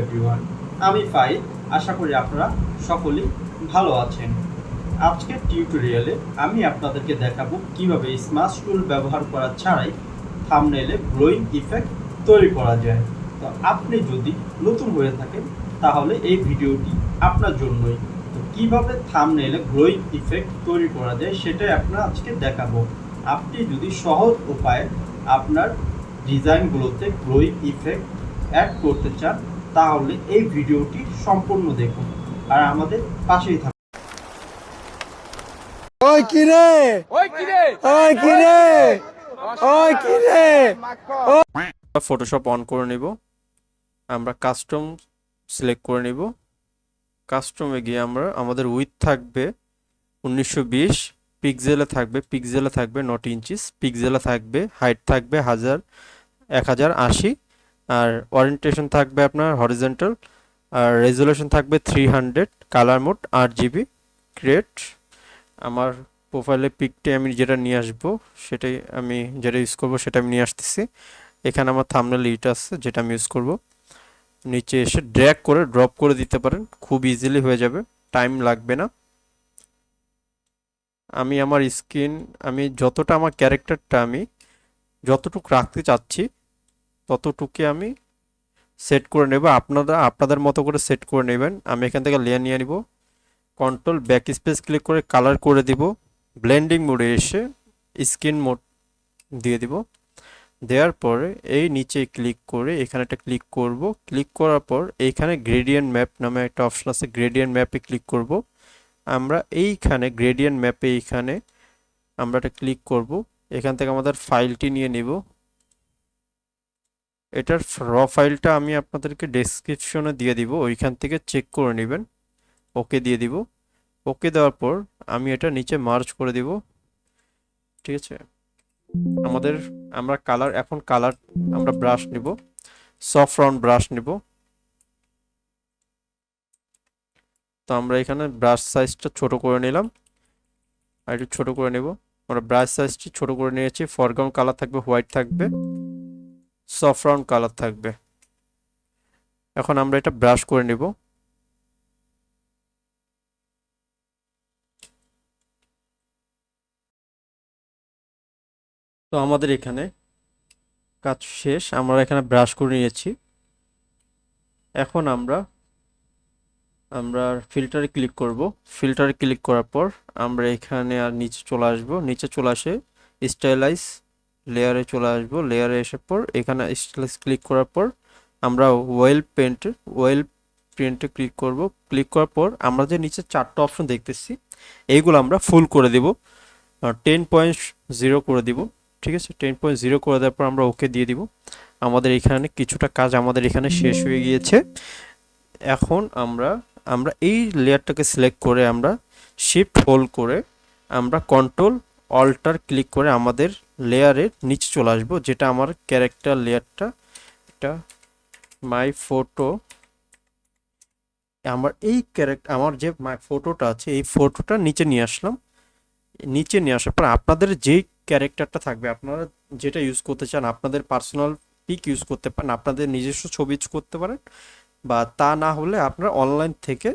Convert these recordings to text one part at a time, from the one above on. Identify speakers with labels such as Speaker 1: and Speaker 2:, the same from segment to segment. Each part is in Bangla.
Speaker 1: এভরিওয়ান আমি ফাইল, আশা করি আপনারা সকলেই ভালো আছেন। আজকের টিউটোরিয়ালে আমি আপনাদেরকে দেখাবো কীভাবে স্মার্ট টুল ব্যবহার করা ছাড়াই থাম্বনেলে গ্লোয়িং ইফেক্ট তৈরি করা যায়। তো আপনি যদি নতুন হয়ে থাকেন, তাহলে এই ভিডিওটি আপনার জন্যই। তো কীভাবে থাম্বনেলে গ্লোয়িং ইফেক্ট তৈরি করা যায়, সেটাই আপনার আজকে দেখাবো। আপনি যদি সহজ উপায়ে আপনার ডিজাইনগুলোতে গ্লোয়িং ইফেক্ট অ্যাড করতে চান তাহলে এই ভিডিওটি সম্পূর্ণ দেখুন আর আমাদের পাশেই থাকুন।
Speaker 2: ওই কিরে
Speaker 3: ওই কিরে
Speaker 2: ওই কিরে ওই কিরে
Speaker 4: ফটোশপ অন করে নিব। আমরা কাস্টম সিলেক্ট করে নিব। কাস্টমে গিয়ে আমরা আমাদের উইথ থাকবে উনিশশো বিশ পিক্সেলে থাকবে পিক্সেলে থাকবে নট ইঞ্চিস পিক্সেলে থাকবে হাইট থাকবে হাজার এক হাজার আশি। আর ওরিয়েন্টেশন থাকবে আপনার হরিজেন্টাল আর রেজুলেশন থাকবে থ্রি হান্ড্রেড কালার মোড আট জিবি ক্রিয়েট আমার প্রোফাইলে পিকটি আমি যেটা নিয়ে আসব, সেটাই আমি যেটা ইউজ করব, সেটা আমি নিয়ে আসতেছি। এখানে আমার থামনেল ইট আছে, যেটা আমি ইউজ করব। নিচে এসে ড্র্যাগ করে ড্রপ করে দিতে পারেন, খুব ইজিলি হয়ে যাবে টাইম লাগবে না। আমি আমার স্ক্রিন আমি যতটা আমার ক্যারেক্টারটা আমি যতটুকু রাখতে চাচ্ছি ততটুকু আমি সেট করে নেব। আপনারা আপনাদের মতো করে সেট করে নেবেন। আমি এখান থেকে লেয়ার নিয়ে নিব। কন্ট্রোল ব্যাক স্পেস ক্লিক করে কালার করে দিব। ব্লেন্ডিং মোডে এসে স্ক্রিন মোড দিয়ে দিব। দেওয়ার পরে এই নিচে ক্লিক করে এখানে একটা ক্লিক করব। ক্লিক করার পর এইখানে গ্রেডিয়েন্ট ম্যাপ নামে একটা অপশন আছে। গ্রেডিয়েন্ট ম্যাপে ক্লিক করব। আমরা এইখানে গ্রেডিয়েন্ট ম্যাপে এইখানে আমরা একটা ক্লিক করব। এখান থেকে আমাদের ফাইলটি নিয়ে নিব। এটার র ফাইলটা আমি আপনাদেরকে ডেসক্রিপশনে দিয়ে দিব, ওইখান থেকে চেক করে নেবেন। ওকে দিয়ে দিব। ওকে দেওয়ার পর আমি এটা নিচে মার্চ করে দিব। ঠিক আছে? আমাদের, আমরা কালার এখন কালার আমরা ব্রাশ নিব। সফট রাউন্ড ব্রাশ নিব। তো আমরা এখানে ব্রাশ সাইজটা ছোট করে নিলাম। আর একটু ছোট করে নেব। আমরা ব্রাশ সাইজটি ছোট করে নিয়েছি। ফরগ্রাউন্ড কালার থাকবে হোয়াইট থাকবে। সফট রাউন্ড কালার থাকবে। এখন আমরা এটা ব্রাশ করে নেব। তো আমাদের এখানে কাজ শেষ, আমরা এখানে ব্রাশ করে নিয়েছি। এখন আমরা আমরা ফিল্টারে ক্লিক করব। ফিল্টারে ক্লিক করার পর আমরা এখানে আর নিচে চলে আসব। নিচে চলে আসে স্টাইলাইজ লেয়ারে চলে আসব। লেয়ারে এসে পর এখানে স্টাইলাইজ ক্লিক করার পর আমরা ওয়েল পেন্ট ওয়েল প্রিন্টে ক্লিক করব। ক্লিক করার পর আমরা যে নিচে চারটা অপশন দেখতেছি, এইগুলো আমরা ফুল করে দেব। টেন পয়েন্ট জিরো করে দিব। ঠিক আছে? টেন পয়েন্ট জিরো করে দেওয়ার পর আমরা ওকে দিয়ে দিব। আমাদের এখানে কিছুটা কাজ আমাদের এখানে শেষ হয়ে গিয়েছে। এখন আমরা আমরা এই লেয়ারটাকে সিলেক্ট করে আমরা শিফট হোল্ড করে আমরা কন্ট্রোল অল্টার ক্লিক করে আমাদের লেয়ারের নিচে চলে আসব, যেটা আমার ক্যারেক্টার লেয়ারটা এটা মাই ফটো আমার এই ক্যারেক্টার আমার যে মাই ফটোটা আছে, এই ফটোটা নিচে নিয়ে আসলাম। নিচে নিয়ে আসার পর আপনাদের যেই ক্যারেক্টারটা থাকবে, আপনারা যেটা ইউজ করতে চান, আপনাদের পার্সোনাল পিক ইউজ করতে পারেন, আপনাদের নিজস্ব ছবি ইউজ করতে পারেন, বা তা না হলে আপনার অনলাইন থেকে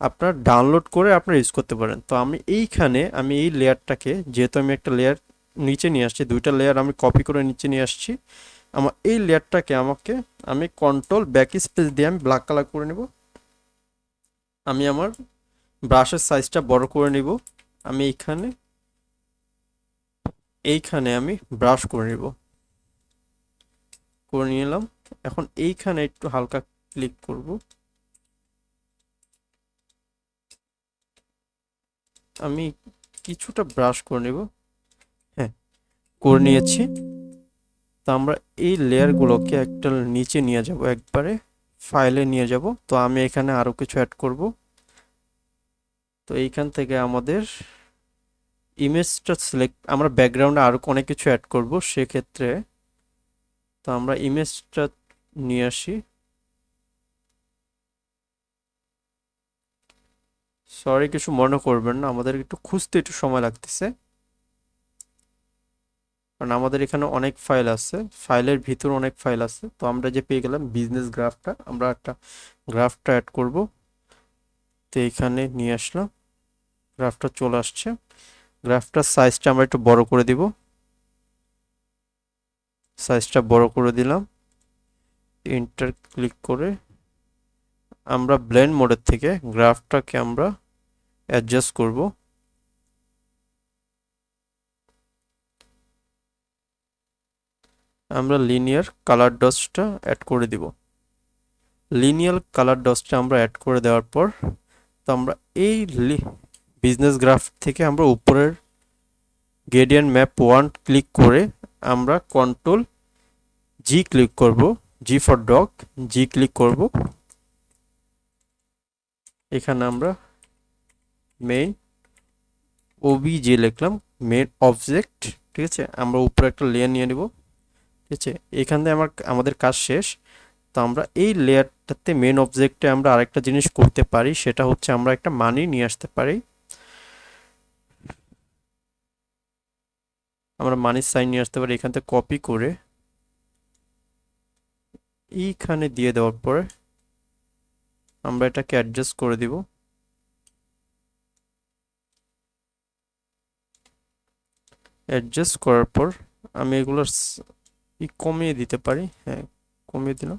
Speaker 4: আপনার ডাউনলোড করে আপনারা ইউজ করতে পারেন। তো আমি এইখানে, আমি এই লেয়ারটাকে যেহেতু আমি একটা লেয়ার নিচে নিয়ে আসছি, দুইটা লেয়ার আমি কপি করে নিচে নিয়ে আসছি। আমার এই লেয়ারটাকে আমাকে, আমি কন্ট্রোল ব্যাক স্পেস দিয়ে আমি ব্ল্যাক কালার করে নেব। আমি আমার ব্রাশের সাইজটা বড় করে নিব। আমি এইখানে এইখানে আমি ব্রাশ করে নিব। করে নিলাম। এখন এইখানে একটু হালকা ক্লিক করব। আমি কিছুটা ব্রাশ করে নেব। করে নিয়েছি। তো আমরা এই লেয়ারগুলোকে একটা নিচে নিয়ে যাব, একবারে ফাইলে নিয়ে যাব। তো আমি এখানে আরও কিছু অ্যাড করব। তো এইখান থেকে আমাদের ইমেজটা সিলেক্ট আমরা ব্যাকগ্রাউন্ডে আরও অনেক কিছু অ্যাড করব সেক্ষেত্রে। তো আমরা ইমেজটা নিয়ে আসি। সরি কিছু মনে করবেন না, আমাদের একটু খুঁজতে একটু সময় লাগতেছে। কারণ আমাদের এখানে অনেক ফাইল আছে। ফাইলের ভিতর অনেক ফাইল আছে। তো আমরা যে পেয়ে গেলাম বিজনেস গ্রাফটা আমরা একটা গ্রাফটা অ্যাড করব। তো এইখানে নিয়ে আসলাম। গ্রাফটা চলে আসছে। গ্রাফটার সাইজটা আমরা একটু বড় করে দিব। সাইজটা বড় করে দিলাম। ইন্টার ক্লিক করে আমরা ব্লেন্ড মোডের থেকে গ্রাফটাকে আমরা অ্যাডজাস্ট করব। আমরা লিনিয়ার কালার ডসটা অ্যাড করে দিব। লিনিয়ার কালার ডসটা আমরা অ্যাড করে দেওয়ার পর, তো আমরা এই বিজনেস গ্রাফ থেকে আমরা উপরের গ্রেডিয়েন্ট ম্যাপ ওয়ান ক্লিক করে আমরা কন্ট্রোল জি ক্লিক করব G for dog G click করব। এখানে আমরা মেইন ওবি যে লিখলাম মেইন অবজেক্ট ঠিক আছে? আমরা উপরে একটা লেয়ার নিয়ে নেব। ঠিক আছে? এখান থেকে আমার আমাদের কাজ শেষ। তো আমরা এই লেয়ারটাতে মেন অবজেক্টে আমরা আরেকটা জিনিস করতে পারি, সেটা হচ্ছে আমরা একটা মানি নিয়ে আসতে পারি। আমরা মানি সাইন নিয়ে আসতে পারি, এখান থেকে কপি করে। এইখানে দিয়ে দেওয়ার পরে আমরা এটাকে অ্যাডজাস্ট করে দিব। অ্যাডজাস্ট করার পর আমি এগুলোর কমিয়ে দিতে পারি হ্যাঁ কমিয়ে দিলাম।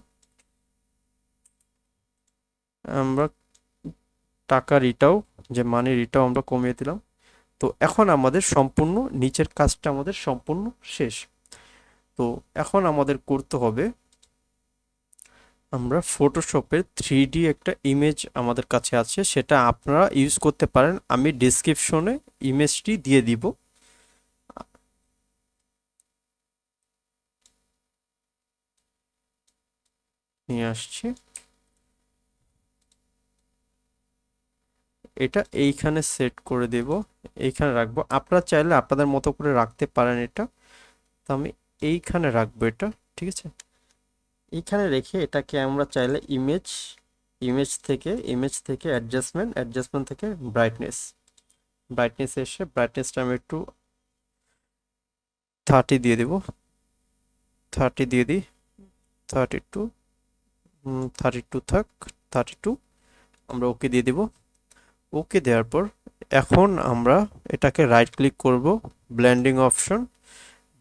Speaker 4: আমরা টাকার ইটাও, যে মানির ইটাও আমরা কমিয়ে দিলাম। তো এখন আমাদের সম্পূর্ণ, নিচের কাজটা আমাদের সম্পূর্ণ শেষ। তো এখন আমাদের করতে হবে, আমরা ফটোশপের থ্রি ডি একটা ইমেজ আমাদের কাছে আছে, সেটা আপনারা ইউজ করতে পারেন। আমি ডিসক্রিপশনে ইমেজটি দিয়ে দিব। নিয়ে আসছি। এটা এইখানে সেট করে দেব, এইখানে রাখব। আপনারা চাইলে আপনাদের মতো করে রাখতে পারেন এটা। তো আমি এইখানে রাখব এটা, ঠিক আছে? এইখানে রেখে এটাকে আমরা চাইলে ইমেজ ইমেজ থেকে ইমেজ থেকে অ্যাডজাস্টমেন্ট অ্যাডজাস্টমেন্ট থেকে ব্রাইটনেস ব্রাইটনেস এসে ব্রাইটনেসটা আমি একটু থার্টি দিয়ে দেব। থার্টি দিয়ে দিই। থার্টি টু থার্টি টু থাক থার্টি টু আমরা ওকে দিয়ে দেব। ওকে দেওয়ার পর এখন আমরা এটাকে রাইট ক্লিক করব ব্লেন্ডিং অপশন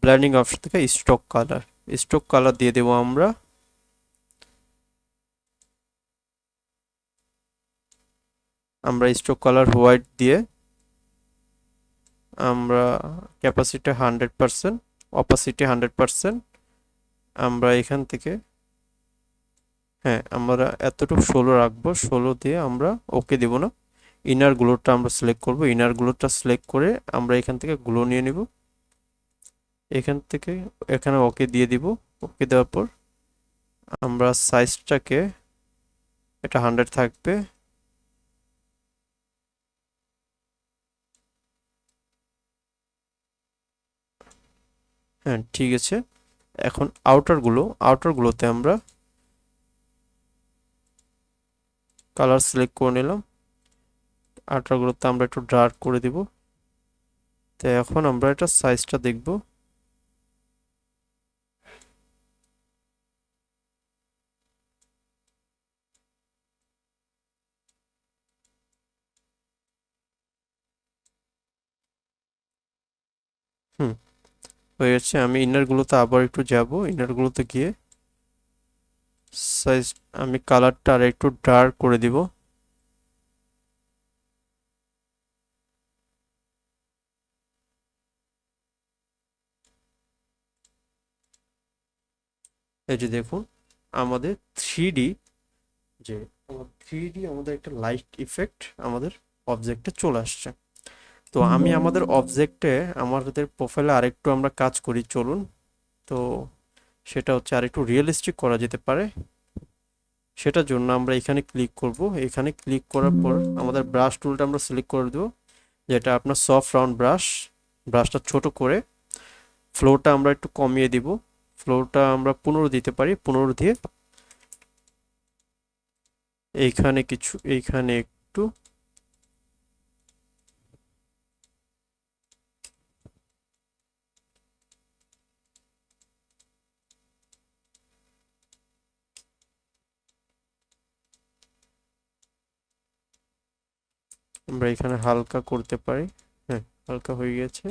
Speaker 4: ব্লেন্ডিং অপশন থেকে স্টক কালার স্টক কালার দিয়ে দেব আমরা। আমরা স্ট্রোক কালার হোয়াইট দিয়ে আমরা capacity hundred percent opacity hundred percent আমরা এখান থেকে হ্যাঁ আমরা এতটুকু ষোলো রাখব। ষোলো দিয়ে আমরা ওকে দেব না। ইনার গ্লোটা আমরা সিলেক্ট করব। ইনার গ্লোটা সিলেক্ট করে আমরা এখান থেকে গ্লো নিয়ে নিব। এখান থেকে এখানে ওকে দিয়ে দিব। ওকে দেওয়ার পর আমরা সাইজটাকে এটা হান্ড্রেড থাকবে। হ্যাঁ ঠিক আছে। এখন আউটারগুলো আউটারগুলোতে আমরা কালার সিলেক্ট করে নিলাম। আউটারগুলোতে আমরা একটু ডার্ক করে দিব। তো এখন আমরা এটা সাইজটা দেখব। হুম, হয়ে গেছে। আমি ইনারগুলোতে আবার একটু যাব। ইনারগুলোতে গিয়ে সাইজ আমি কালারটা আর একটু ডার্ক করে দিব। এই যে দেখুন, আমাদের থ্রি যে থ্রি আমাদের একটা লাইট ইফেক্ট আমাদের অবজেক্টে চলে আসছে। তো আমি আমাদের অবজেক্টে আমাদের প্রোফাইলে আরেকটু আমরা কাজ করি, চলুন। তো সেটা হচ্ছে আরেকটু রিয়েলিস্টিক করা যেতে পারে। সেটার জন্য আমরা এখানে ক্লিক করব। এখানে ক্লিক করার পর আমাদের ব্রাশ টুলটা আমরা সিলেক্ট করে দেবো। যেটা আপনার সফট রাউন্ড ব্রাশ ব্রাশটা ছোট করে ফ্লোরটা আমরা একটু কমিয়ে দিব। ফ্লোরটা আমরা পনেরো দিতে পারি, পনেরো দিয়ে। এইখানে কিছু এইখানে একটু আমরা এখানে হালকা করতে পারি। হ্যাঁ হালকা হয়ে গেছে।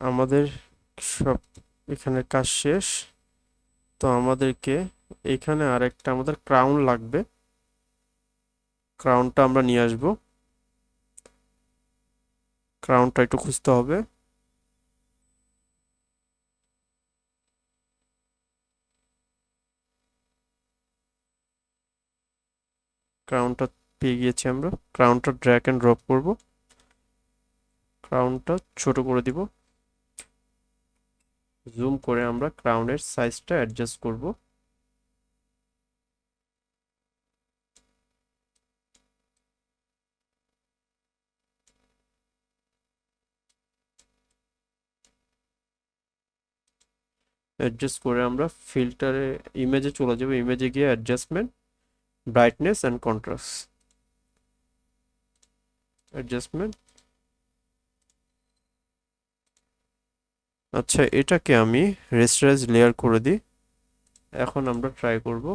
Speaker 4: আমাদের সব এখানে কাজ শেষ। তো আমাদেরকে এখানে আরেকটা আমাদের ক্রাউন লাগবে। ক্রাউনটা আমরা নিয়ে আসব। ক্রাউনটা একটু খুঁজতে হবে। ক্রাউনটা পেয়ে গিয়েছি আমরা। ক্রাউনটা ড্র্যাগ অ্যান্ড ড্রপ করব। ক্রাউনটা ছোট করে দিব। জুম করে আমরা ক্রাউনের সাইজটা অ্যাডজাস্ট করব। অ্যাডজাস্ট করে আমরা ফিল্টারে ইমেজে চলে যাব। ইমেজে গিয়ে adjustment brightness and contrast adjustment আচ্ছা এটাকে আমি রেস্টারাইজ লেয়ার করে দিই। এখন আমরা ট্রাই করব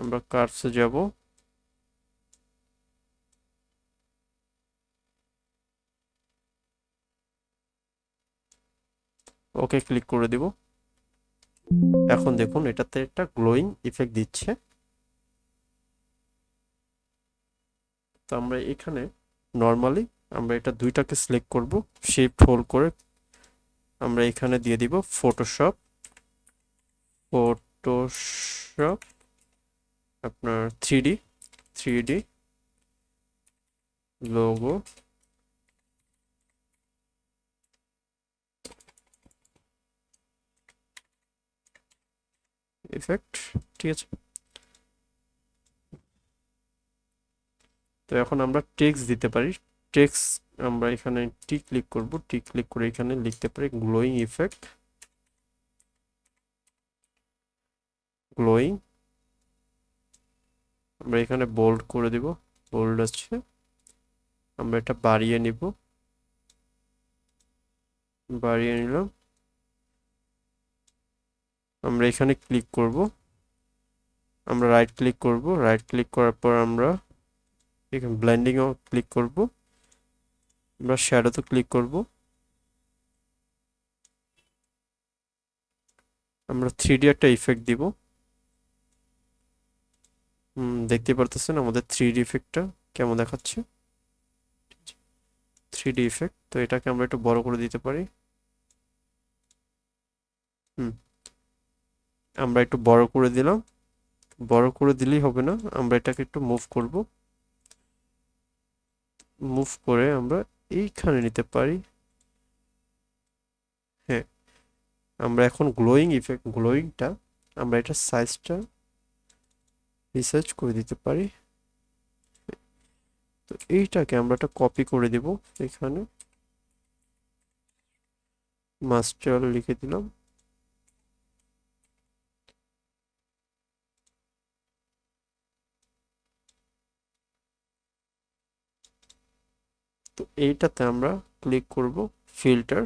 Speaker 4: আমরা কার্ভসে যাব? ওকে ক্লিক করে দিব। এখন দেখুন, এটাতে একটা গ্লোয়িং ইফেক্ট দিচ্ছে। তো আমরা এখানে নর্মালি আমরা এটা দুইটাকে সিলেক্ট করব শিফট হোল্ড করে আমরা এখানে দিয়ে দিব ফটোশপ ফটোশপ আপনার three D three D logo effect ঠিক আছে। তো এখন আমরা টেক্সট দিতে পারি। টেক্সট আমরা এখানে টি ক্লিক করব। টি ক্লিক করে এখানে লিখতে পারি গ্লোয়িং ইফেক্ট গ্লোয়িং আমরা এখানে বোল্ড করে দিব। বোল্ড আছে আমরা এটা বাড়িয়ে নিব। বাড়িয়ে নিলাম। আমরা এখানে ক্লিক করব। আমরা রাইট ক্লিক করব। রাইট ক্লিক করার পর আমরা এখানে ব্লেন্ডিংও ক্লিক করব। আমরা শ্যাডোতে ক্লিক করব। আমরা থ্রি একটা ইফেক্ট দিব। দেখতে পারতেছেন আমাদের থ্রি ডি ইফেক্টটা কেমন দেখাচ্ছে? থ্রি ডি ইফেক্ট তো এটাকে আমরা একটু বড় করে দিতে পারি। হুম, আমরা একটু বড় করে দিলাম। বড় করে দিলেই হবে না, আমরা এটাকে একটু মুভ করব। মুভ করে আমরা এইখানে নিতে পারি। হ্যাঁ আমরা এখন গ্লোয়িং ইফেক্ট গ্লোয়িংটা আমরা এটা সাইজটা রিসার্চ করে দিতে পারি। তো এইটাকে আমরা একটা কপি করে দেব এখানে। মাস্টার লিখে দিলাম। তো এইটাতে আমরা ক্লিক করব filter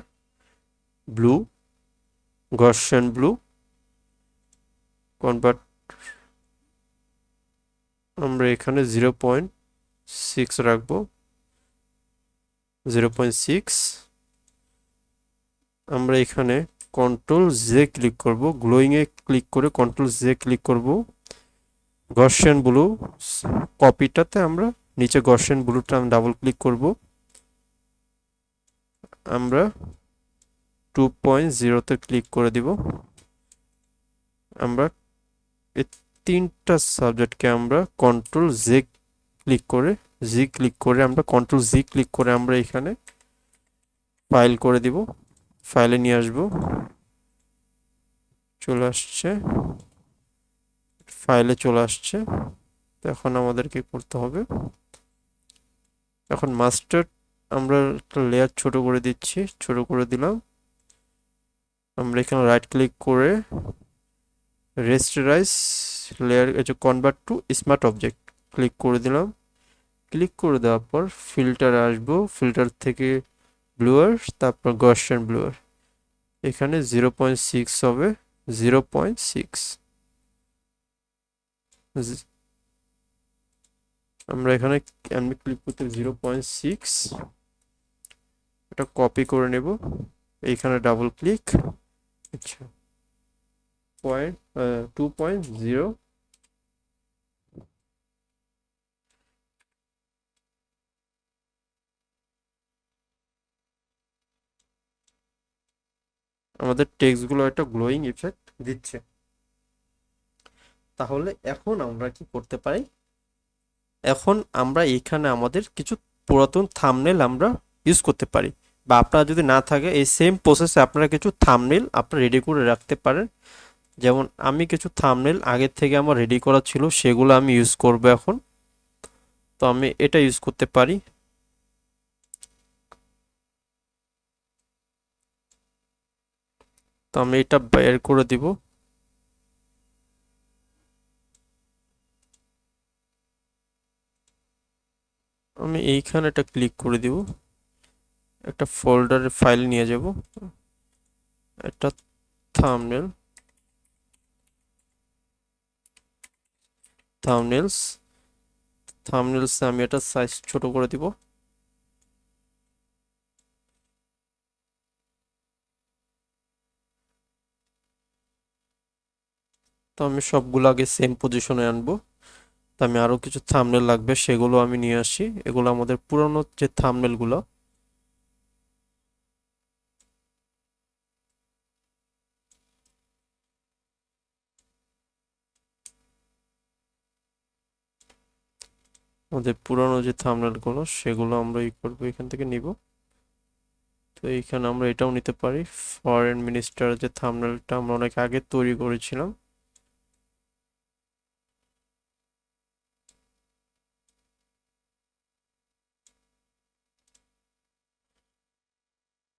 Speaker 4: blur gaussian blur convert আমরা এখানে জিরো পয়েন্ট সিক্স রাখব। জিরো পয়েন্ট সিক্স আমরা এখানে কন্ট্রোল জে ক্লিক করব। গ্লোয়িংয়ে ক্লিক করে কন্ট্রোল জে ক্লিক করব। গর্শন ব্লু কপিটাতে আমরা নিচে গর্শন ব্লুটা ডাবল ক্লিক করব। আমরা টু পয়েন্ট জিরোতে ক্লিক করে দিব। আমরা তিনটা সাবজেক্টকে আমরা কন্ট্রোল জে ক্লিক করে জি ক্লিক করে আমরা কন্ট্রোল জি ক্লিক করে আমরা এখানে ফাইল করে দিব। ফাইলে নিয়ে আসব। চলে আসছে। ফাইলে চলে আসছে। এখন আমাদেরকে করতে হবে? এখন মাস্টার আমরা একটা লেয়ার ছোট করে দিচ্ছি, ছোট করে দিলাম। আমরা এখানে রাইট ক্লিক করে রেস্টারাইজ লেয়ার এই যে convert to smart object click করে দিলাম। ক্লিক করে দেওয়ার পর ফিল্টার আসব ফিল্টার থেকে ব্লুয়ার তারপর গর্শন ব্লুয়ার এখানে জিরো পয়েন্ট সিক্স হবে জিরো পয়েন্ট সিক্স আমরা এখানে আমি ক্লিক করতে জিরো পয়েন্ট সিক্স এটা কপি করে নেব। এইখানে ডাবল ক্লিক আচ্ছা। পয়েন্ট টু পয়েন্ট একটা গ্লোয়িং ইফেক্ট দিচ্ছে। তাহলে এখন আমরা কি করতে পারি? এখন আমরা এখানে আমাদের কিছু পুরাতন থামনেল আমরা ইউজ করতে পারি। বা আপনার যদি না থাকে, এই সেম প্রসেসে আপনারা কিছু থামনেল আপনারা রেডি করে রাখতে পারেন। যেমন আমি কিছু থাম্বনেল আগের থেকে আমার রেডি করা ছিল, সেগুলো আমি ইউজ করব এখন। তো আমি এটা ইউজ করতে পারি। তো আমি এটা বের করে দিব। আমি এইখানে একটা ক্লিক করে দিব। একটা ফোল্ডারের ফাইল নিয়ে যাব। একটা থাম্বনেল থাম্বনেলস থাম্বনেলস আমি এটা সাইজ ছোট করে দিব। তো আমি সবগুলো আগে সেম পজিশনে আনব। তো আমি আরও কিছু থামনেল লাগবে, সেগুলো আমি নিয়ে আসি। এগুলো আমাদের পুরনো যে থাম্বনেলগুলো আমাদের পুরনো যে থামনেলগুলো, সেগুলো আমরা ই করব, এখান থেকে নিব। তো এইখানে আমরা এটাও নিতে পারি। ফরেন মিনিস্টার যে থামনেলটা আমরা অনেক আগে তৈরি করেছিলাম।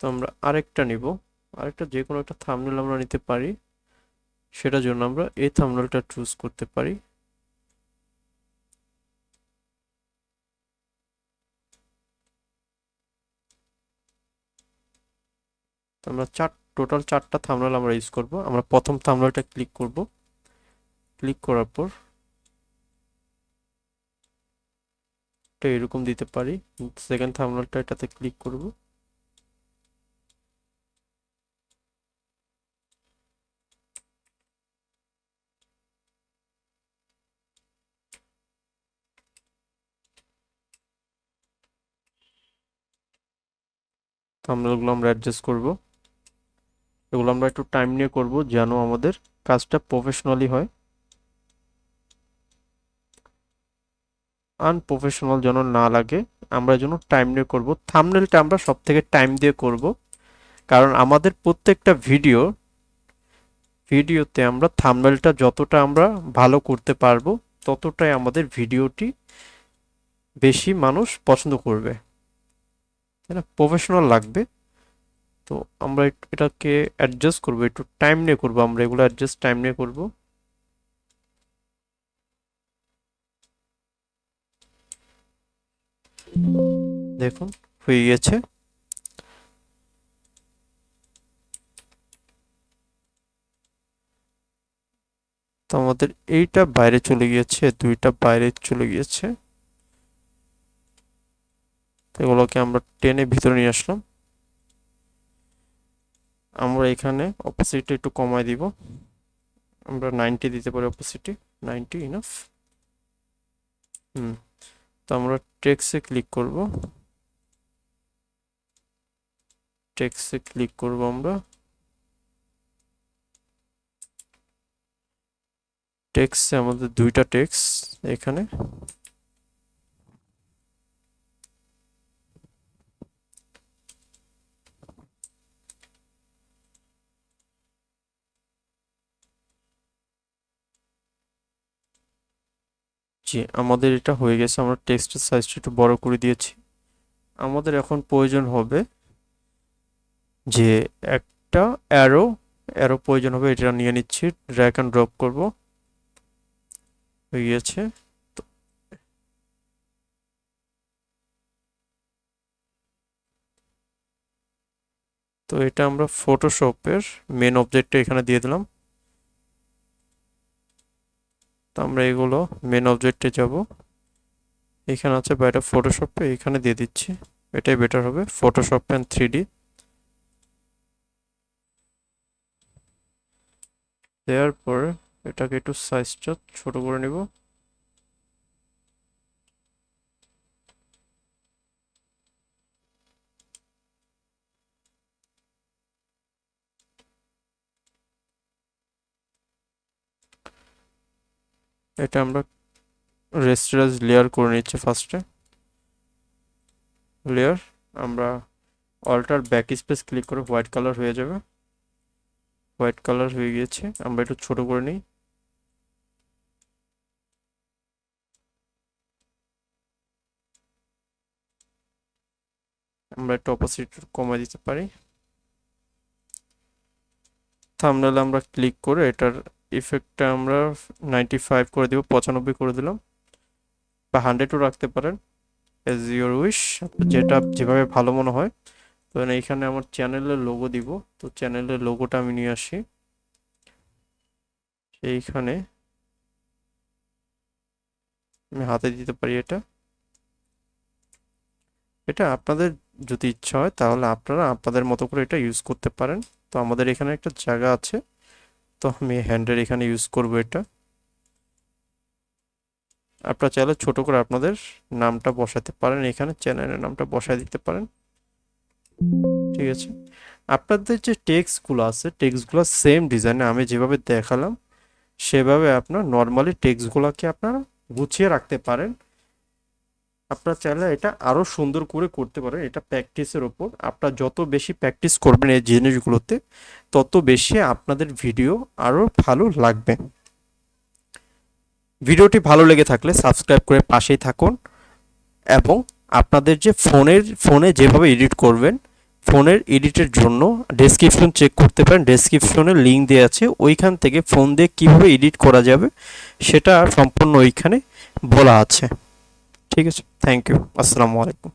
Speaker 4: তো আমরা আরেকটা নিব। আরেকটা যে কোনো একটা থামনেল আমরা নিতে পারি। সেটার জন্য আমরা এই থামনেলটা চুজ করতে পারি। আমরা চার টোটাল চারটা থাম্বনেল আমরা ইউজ করব। আমরা প্রথম থাম্বনেলটা ক্লিক করব। ক্লিক করার পর এটা এরকম দিতে পারি। সেকেন্ড থাম্বনেলটা এটাতে ক্লিক করব। থাম্বনেলগুলো আমরা অ্যাডজাস্ট করব। এগুলো আমরা একটু টাইম নিয়ে করব যেন আমাদের কাজটা প্রফেশনালি হয়। আনপ্রফেশনাল যেন না লাগে, আমরা যেন টাইম নিয়ে করব। থামনেলটা আমরা সব থেকে টাইম দিয়ে করব। কারণ আমাদের প্রত্যেকটা ভিডিও ভিডিওতে আমরা থামনেলটা যতটা আমরা ভালো করতে পারব, ততটাই আমাদের ভিডিওটি বেশি মানুষ পছন্দ করবে। তাই না? প্রফেশনাল লাগবে। তো আমরা এটাকে অ্যাডজাস্ট করব, একটু টাইম নিয়ে করব আমরা, এগুলো অ্যাডজাস্ট টাইম নিয়ে করব। দেখুন, হয়ে গেছে। তো আমাদের এইটা বাইরে চলে গিয়েছে, দুইটা বাইরে চলে গিয়েছে। এগুলোকে আমরা টেনে ভিতরে নিয়ে আসলাম। আমরা এখানে অপোসিটটা একটু কমাই দিব। আমরা নাইনটি দিতে পারি অপোসিটি নাইনটি ইনাফ হুম, তো আমরা টেক্সে ক্লিক করব। টেক্সে ক্লিক করব আমরা। টেক্সে আমাদের দুইটা টেক্স এখানে। জি আমাদের এটা হয়ে গেছে, আমরা টেক্সটের সাইজটা একটু বড় করে দিয়েছি। আমাদের এখন প্রয়োজন হবে যে একটা অ্যারো অ্যারো প্রয়োজন হবে, এটা নিয়ে নিচ্ছি ড্র্যাগ অ্যান্ড ড্রপ করব। হয়ে গিয়েছে তো- তো এটা আমরা ফটোশপের মেন অবজেক্টটা এখানে দিয়ে দিলাম। তো আমরা এগুলো মেন অবজেক্টে যাব। এখানে আছে বা এটা ফটোশপে এখানে দিয়ে দিচ্ছি। এটাই বেটার হবে। ফটোশপ অ্যান্ড থ্রি ডি দেওয়ার পরে এটাকে একটু সাইজটা ছোট করে নিব। এটা আমরা রেস্টারাইজ লেয়ার করে নিচ্ছি ফার্স্টে লেয়ার আমরা অল্টার ব্যাক স্পেস ক্লিক করে হোয়াইট কালার হয়ে যাবে। হোয়াইট কালার হয়ে গিয়েছে, আমরা একটু ছোট করে নিই। আমরা একটু অপোজিট কমাই দিতে পারি। থামনেলে আমরা ক্লিক করে এটার ইফেক্টটা আমরা নাইনটি ফাইভ করে দিব, পঁচানব্বই করে দিলাম। বা হান্ড্রেডও রাখতে পারেন এজ ইউর উইশ যেটা, যেভাবে ভালো মনে হয়। তো এইখানে আমার চ্যানেলের লোগো দিব। তো চ্যানেলের লোগোটা আমি নিয়ে আসি। এইখানে আমি হাতে দিতে পারি এটা। এটা আপনাদের যদি ইচ্ছা হয়, তাহলে আপনারা আপনাদের মতো করে এটা ইউজ করতে পারেন। তো আমাদের এখানে একটা জায়গা আছে। তো আমি হ্যান্ডের এখানে ইউজ করব এটা। আপনারা চাইলে ছোট করে আপনাদের নামটা বসাতে পারেন, এখানে চ্যানেলের নামটা বসায় দিতে পারেন। ঠিক আছে? আপনাদের যে টেক্সটগুলো আছে টেক্সটগুলো সেম ডিজাইনে আমি যেভাবে দেখালাম, সেভাবে আপনার নর্মালি টেক্সটগুলোকে আপনারা গুছিয়ে রাখতে পারেন। আপনারা চাইলে এটা আরও সুন্দর করে করতে পারেন। এটা প্র্যাকটিসের ওপর আপনারা যত বেশি প্র্যাকটিস করবেন এই জিনিসগুলোতে, তত বেশি আপনাদের ভিডিও আরও ভালো লাগবে। ভিডিওটি ভালো লেগে থাকলে সাবস্ক্রাইব করে পাশেই থাকুন এবং আপনাদের যে ফোনের, ফোনে যেভাবে এডিট করবেন, ফোনের এডিটের জন্য ডেসক্রিপশন চেক করতে পারেন। ডেসক্রিপশনে লিঙ্ক দেওয়া আছে। ওইখান থেকে ফোন দিয়ে কীভাবে এডিট করা যাবে, সেটা সম্পূর্ণ ওইখানে বলা আছে। ঠিক আছে? থ্যাংক ইউ আসসালামু আলাইকুম